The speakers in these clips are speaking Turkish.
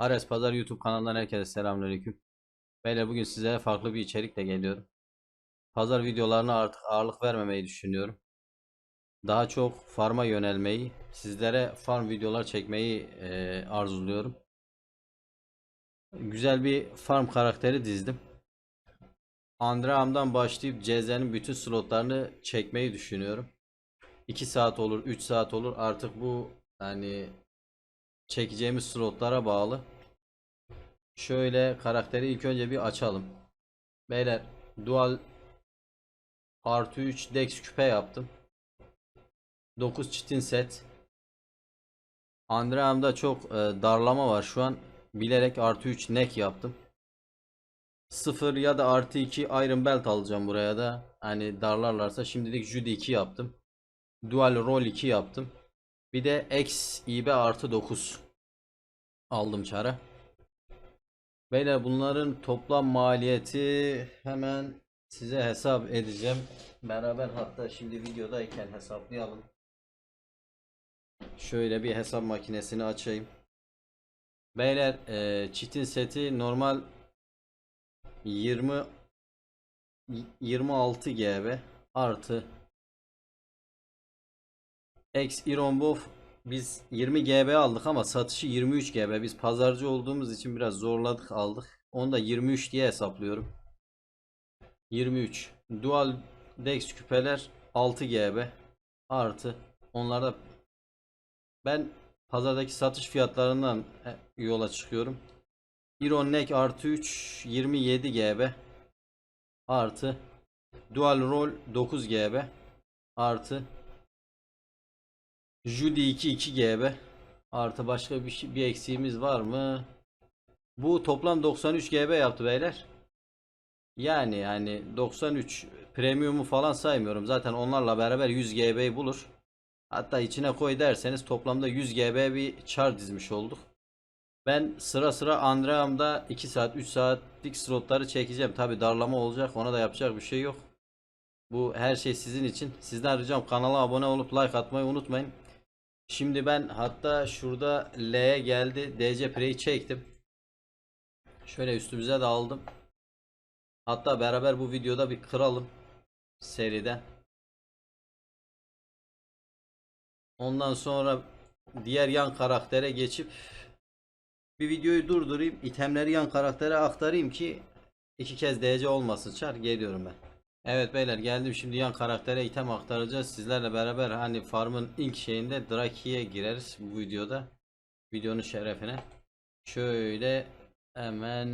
Ares Pazar YouTube kanalından herkese selamünaleyküm. Beyler bugün sizlere farklı bir içerikle geliyorum. Pazar videolarına artık ağırlık vermemeyi düşünüyorum. Daha çok farma yönelmeyi, sizlere farm videolar çekmeyi eee, arzuluyorum. Güzel bir farm karakteri dizdim. Andream'dan başlayıp CZ'nin bütün slotlarını çekmeyi düşünüyorum. 2 saat olur, 3 saat olur. Artık bu yani çekeceğimiz slotlara bağlı. Şöyle karakteri ilk önce bir açalım. Beyler dual artı 3 dex küpe yaptım. 9 çitin set. Andream'da çok e, darlama var şu an. Bilerek artı 3 neck yaptım. 0 ya da artı 2 Iron Belt alacağım buraya da. Hani darlarlarsa şimdilik Judy 2 yaptım. Dual Roll 2 yaptım. Bir de X IB artı 9 aldım çara. Beyler bunların toplam maliyeti hemen size hesap edeceğim. Beraber hatta şimdi videodayken hesaplayalım. Şöyle bir hesap makinesini açayım. Beyler e, çitin seti normal 20 26 GB artı X Ironbov biz 20 GB aldık ama satışı 23 GB. Biz pazarcı olduğumuz için biraz zorladık aldık. Onu da 23 diye hesaplıyorum. 23. Dual Dex küpeler 6 GB artı onlarda ben pazardaki satış fiyatlarından e, yola çıkıyorum. Iron Neck artı 3 27 GB artı Dual Roll 9 GB artı Judy 2 2 GB artı başka bir şey, bir eksiğimiz var mı? Bu toplam 93 GB yaptı beyler. Yani yani 93 premiumu falan saymıyorum. Zaten onlarla beraber 100 GB bulur. Hatta içine koy derseniz toplamda 100 GB bir char dizmiş olduk. Ben sıra sıra Andream'da 2 saat 3 saatlik slotları çekeceğim. Tabi darlama olacak. Ona da yapacak bir şey yok. Bu her şey sizin için. Sizden ricam kanala abone olup like atmayı unutmayın. Şimdi ben hatta şurada L'ye geldi. DC Pre'yi çektim. Şöyle üstümüze de aldım. Hatta beraber bu videoda bir kıralım. Seriden. Ondan sonra diğer yan karaktere geçip bir videoyu durdurayım. itemleri yan karaktere aktarayım ki iki kez DC olmasın. Çar geliyorum ben. Evet beyler geldim şimdi yan karaktere item aktaracağız. Sizlerle beraber hani farmın ilk şeyinde Draki'ye gireriz bu videoda. Videonun şerefine. Şöyle hemen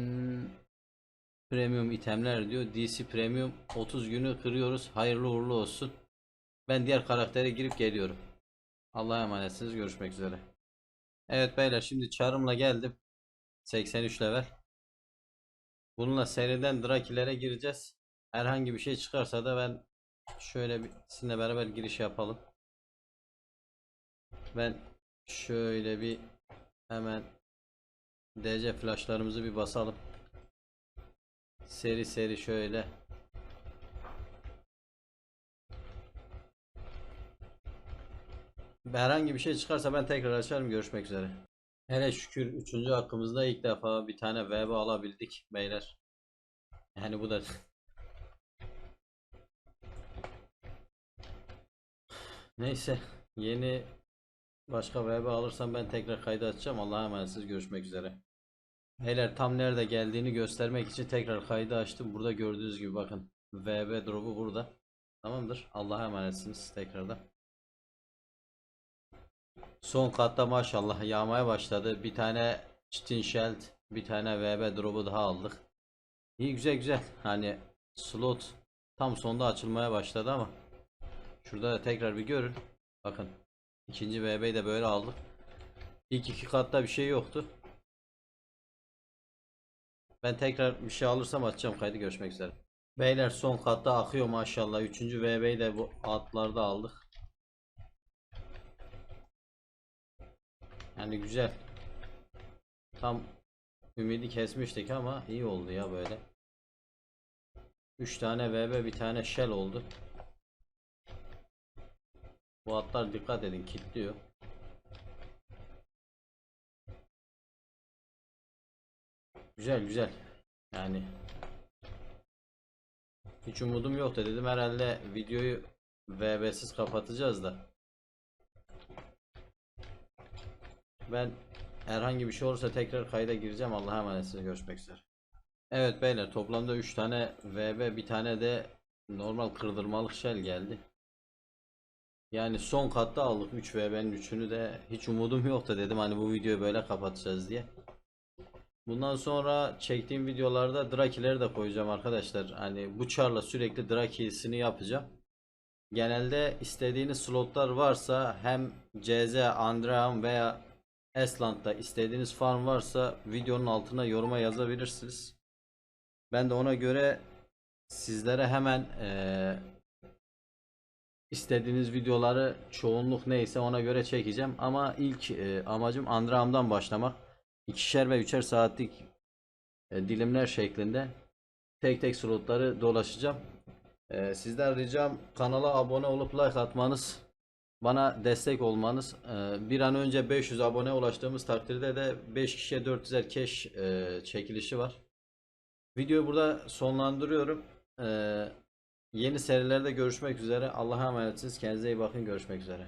premium itemler diyor. DC premium 30 günü kırıyoruz. Hayırlı uğurlu olsun. Ben diğer karaktere girip geliyorum. Allah'a emanetsiniz. Görüşmek üzere. Evet beyler şimdi çarımla geldim. 83 level. Bununla seriden Drakilere gireceğiz. Herhangi bir şey çıkarsa da ben şöyle bir sizinle beraber giriş yapalım. Ben şöyle bir hemen DC flashlarımızı bir basalım. Seri seri şöyle. Herhangi bir şey çıkarsa ben tekrar açarım. Görüşmek üzere. Hele şükür 3. hakkımızda ilk defa bir tane VB alabildik beyler. Yani bu da Neyse yeni başka VB alırsam ben tekrar kaydı açacağım. Allah'a emanetsiniz. Görüşmek üzere. Beyler tam nerede geldiğini göstermek için tekrar kaydı açtım. Burada gördüğünüz gibi bakın. VB drop'u burada. Tamamdır. Allah'a emanetsiniz tekrardan. Son katta maşallah yağmaya başladı. Bir tane Chitin Sheld, bir tane VB drop'u daha aldık. İyi güzel güzel. Hani slot tam sonda açılmaya başladı ama şurada da tekrar bir görün. Bakın. ikinci VB'yi de böyle aldık. İlk iki katta bir şey yoktu. Ben tekrar bir şey alırsam açacağım kaydı görüşmek üzere. Beyler son katta akıyor maşallah. Üçüncü VB'yi de bu atlarda aldık. Yani güzel. Tam ümidi kesmiştik ama iyi oldu ya böyle. 3 tane VB bir tane shell oldu. Bu atlar dikkat edin kilitliyor. Güzel güzel. Yani hiç umudum yoktu dedim herhalde videoyu VB'siz kapatacağız da. Ben herhangi bir şey olursa tekrar kayda gireceğim. Allah'a emanetsiniz. Görüşmek üzere. Evet beyler toplamda 3 tane VB bir tane de normal kırdırmalık shell geldi. Yani son katta aldık 3 VB'nin 3'ünü de hiç umudum yoktu dedim hani bu videoyu böyle kapatacağız diye. Bundan sonra çektiğim videolarda Draki'leri de koyacağım arkadaşlar. Hani bu çarla sürekli Draki'sini yapacağım. Genelde istediğiniz slotlar varsa hem CZ, Andream veya Esland'da istediğiniz farm varsa videonun altına yoruma yazabilirsiniz. Ben de ona göre sizlere hemen eee, istediğiniz videoları çoğunluk neyse ona göre çekeceğim. Ama ilk eee, amacım Andream'dan başlamak. İkişer ve üçer saatlik e, dilimler şeklinde tek tek slotları dolaşacağım. E, sizden ricam kanala abone olup like atmanız, bana destek olmanız. E, bir an önce 500 abone ulaştığımız takdirde de 5 kişiye 400'er cash e, çekilişi var. Videoyu burada sonlandırıyorum. E, yeni serilerde görüşmek üzere. Allah'a emanetsiniz. Kendinize iyi bakın. Görüşmek üzere.